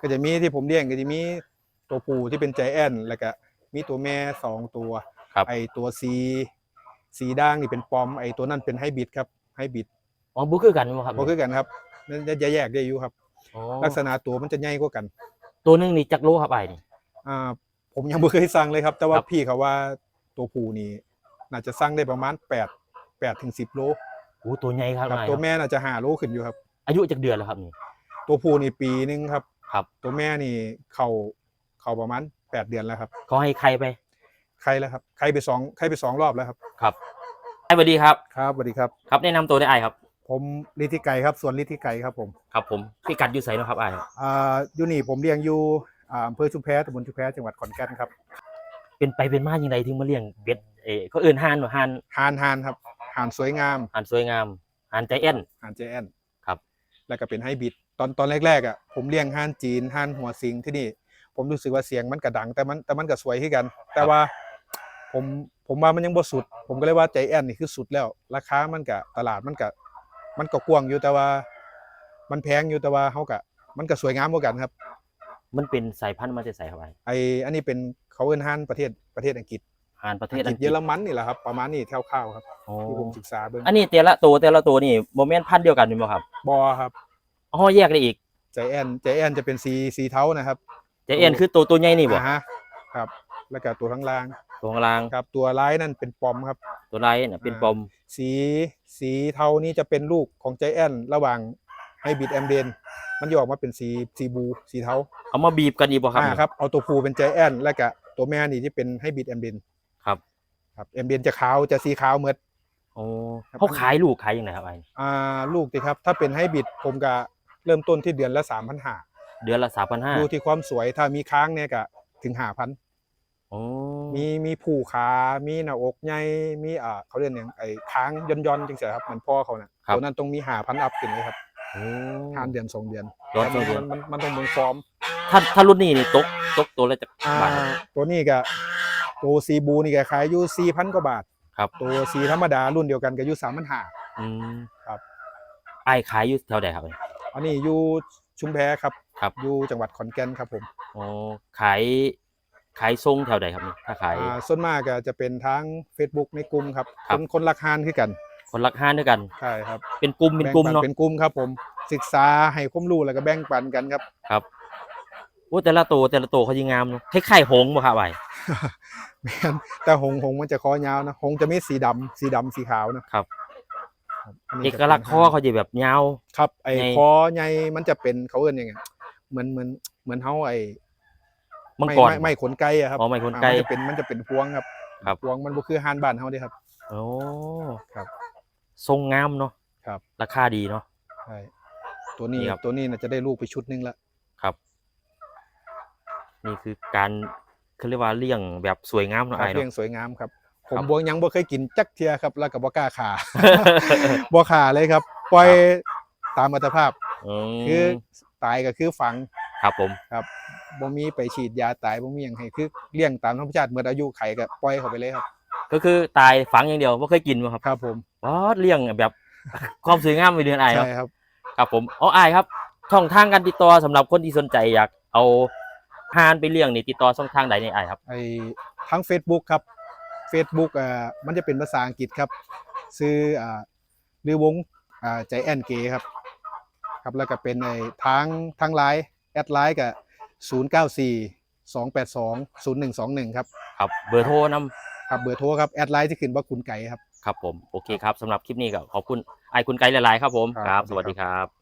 ก็จะมีที่ผมเลี้ยงก็จะมีตัวผู้ที่เป็นใจแอนแล้วก็มีตัวแม่สองตัวครับ ไอตัวสีสีด่างนี่เป็นปอมไอตัวนั้นเป็นไฮบริดครับไฮบริดอ๋อบุคือกันบ่ครับบ่คือกันครับนั่นจะแยกได้อยู่ครับ อ๋อลักษณะตัวมันจะใหญ่กว่ากันตัวหนึงนี่จักโลครับไอ้ายนี่ อ่าผมยังบ่เคยสั่งเลยครับ แต่ว่าครับ พี่เขาว่าตัวผู้นี่น่าจะสั่งได้ประมาณ8 8ถึง10โลโอ้ตัวใหญ่ครับครับอ้ายตัวแม่น่าจะ5โลขึ้นอยู่ครับ อายุจักเดือนแล้วครับนี่ตัวผู้นี่ปีหนึงครับ ครับตัวแม่นี่เข้าเข้าประมาณ8เดือนแล้วครับเขาให้ใครไป ใครแล้วครับใครไปสองใครไปสองรอบแล้วครับครับไอ้สวัสดีครับ ครับสวัสดีครับ ครับแนะนำตัวได้ไอ้ายครับ ผมลิทธิไก่ครับส่วนลิทธิไก่ครับผมครับผมพี่กัดอยู่ไสเนาะครับไอ้ายอ่าอยู่นี่ผมเลี้ยงอยู่อ่าอำเภอชุมแพตำบลชุมแพจังหวัดขอนแก่นครับเป็นไปเป็นมาอย่างไรถึงมาเลี้ยงเป็ดเออเขาเอื่นห่านว่าห่านหานหานครับหานสวยงามห่านสวยงามห่านใจแอนหานเจแอนครับ แล้วก็เป็นไฮบริด ตอนตอนแรกๆอะผมเลี้ยงห่านจีนห่านหัวสิงที่นี่ ผมรู้สึกว่าเสียงมันกระดัง แต่มันแต่มันก็สวยขึ้นกัน แต่ว่าผมผมว่ามันยังบ่สุด ผมก็เลยว่าใจแอนนี่คือสุดแล้ว ราคามันก็ตลาดมันก็มันก็กว้างอยู่แต่ว่า มันแพงอยู่แต่ว่าเขาก็มันก็สวยงามกว่ากันครับ มันเป็นสายพันธุ์มาจากไสครับไอ้ายไออันนี้เป็นเขาเอิ้นห่านประเทศประเทศอังกฤษห่านประเทอัศงอักฤงษกฤเยษอรมันนี่แหละครับประมาณนี้คร่าวๆครับโอ้ที่ผมศึกษาเบิ่งอันนี้แต่ละตัวแต่ละตัวนี่โมเมนต์พันธุ์เดียวกันเป็นบ่ครับบอครับ อ๋อแยกได้อีกใจแอนใจแอนจะเป็นสีสีเทานะครับใจแอนคือตัวตัวใหญ่นี่บ่อ่าฮะครับ แล้วก็ตัวข้างล่างตัวข้างล่างครับ ตัวร้ายนั่นเป็นปอมครับ ตัวไรน่ะเป็นปอม สีสีเทานี่จะเป็นลูกของใจแอนระหว่างไฮบริดแอมเดนมันจะออกมาเป็นสีสีบูสีเทาเอามาบีบกันอีกบ่ครับอ่าครับเอาตัวผู้เป็นใจแอนแล้วก็ตัวแม่นี่ที่เป็นไฮบริดแอมเดนครับครับแอมเดนจะขาวจะสีขาวเหมือนโอ้ครับเขาขายลูกขายยังไงครับไอ้อ่าลูกติครับ ถ้าเป็นไฮบริดผมก็ เริ่มต้นที่เดือนละสามพันห้าเดือนละสามพันห้าดูที่ความสวยถ้ามีค้างเนี่ยก็ถึงห้าพันโอ้มีมีผูขา มีหน้าอกใหญ่มีอ่าเขาเรียกอย่างไอ้ค้างย่อนย่อนๆจังเสียครับเหมือนพ่อเขานะตัวนั้นต้องมีหาพันอัพขึ้นเลยครับโอ้ทานเดือนสองเดือนย้อนสองเดือนมันมันมันต้องเมืองฟอร์มถ้าถ้ารุ่นนี้นี่ตกตกตัวละจากอ่าบาทครับตัวนี้ก็ตัวซีบูนี่ก็ขายอยู่สี่พันกว่าบาท ครับ ตัวซีธรรมดารุ่นเดียวกันก็อยู่สามพันห้าอืมครับไอ้ขายอยู่แถวไหนครับ อันนี้อยู่ชุมแพครับครับ อยู่จังหวัดขอนแก่นครับผมโอ้ขายขายทรงแถวไหนครับนี่ถ้าขาย อ่าส่วนมากก็จะเป็นทั้ง Facebook ในกลุ่มครับครัคบ นคนรักฮานคือกันคนรักห้านด้วยกัน ใช่ครับเป็นกลุ่มเป็นกลุ่มแบ่งปัเนาะเป็นกลุ่มครับผมศึกษาให้ความรู้แล้วก็แบ่งปันกันครับ ครับโอ้แต่ละตัวแต่ละตัวเขายิงงามเนาะคล้ายๆหงส์บ่ครับไอ้แม่นแต่หงหงมันจะคอยาวนะหงจะมีสีดำสีดำสีขาวนะครับครับน เอนี้กจะลักษณ์คอเขาจะแบบยาว ครับไอ้ไง คอใหญ่มันจะเป็นเขาเอิ้นยังไงเหมือนเหมือนเหมือนเฮาไอ้มังไม่กร ไม่ไม่ขนไก่อะครับอ๋อไม่ขนไก่อ่ามันจะเป็นมันจะเป็นพวงครับครับ พวงมันบ่คือฮานบ้านเฮาเด้ครับ โอ้ครับทรงงามเนาะครับ ราคาดีเนาะ ใช่ตัวนี้นี่ครับ ตัวนี้น่ะจะได้ลูกไปชุดหนึงละครับ นี่คือการเขาเรียกว่าเลี้ยงแบบสวยงามคเนาะรับไอ้เลี้ยเนาะงสวยงามครับ ผคมรับบ่ยังบ่เคยกินจักเทียครับ แล้วก็บ่กล้าขาบ่ขาเลยครับ ปล่อยตามอัตภาพอืมคือตายก็คือฝังครับผมครับบ่มีไปฉีดยาตายบ่มีหยังให้คือเลี้ยงตามธรรมชาติเมื่ออายุไขก็ปล่อยเขาไปเลยครับ ก็คือตายฝังอย่างเดียวไม่เคยกินมาครับครับผมอ๋อเลี้ยงแบบความสวยงามไปเดือนไอ้ใช่เนาะครับครับผมอ๋อไอ้ครับช่องทางการติดต่อสำหรับคนที่สนใจอยากเอาห่านไปเลี้ยงนี่ติดต่อช่องทางใดนี่ไอ้ครับไอ้ทั้ง Facebook ครับ Facebook อ่ามันจะเป็นภาษาอังกฤษครับชื่ออ่าหรือวงอ่าใจแอนเกครับครับแล้วก็เป็นไอ้ทางทางไลน์แอดไลน์ก็094 282 0121 ครับ ครับเบอร์โทรนํครับเบอร์โทรครับแอดไลน์ที่ขึ้นว่าคุณไก่ครับ ครับผม โอเคครับสำหรับคลิปนี้ก็ขอบคุณไอ้คุณไกด์หลายๆครับผม ครับครับสสวัวัสสดีดีคครับ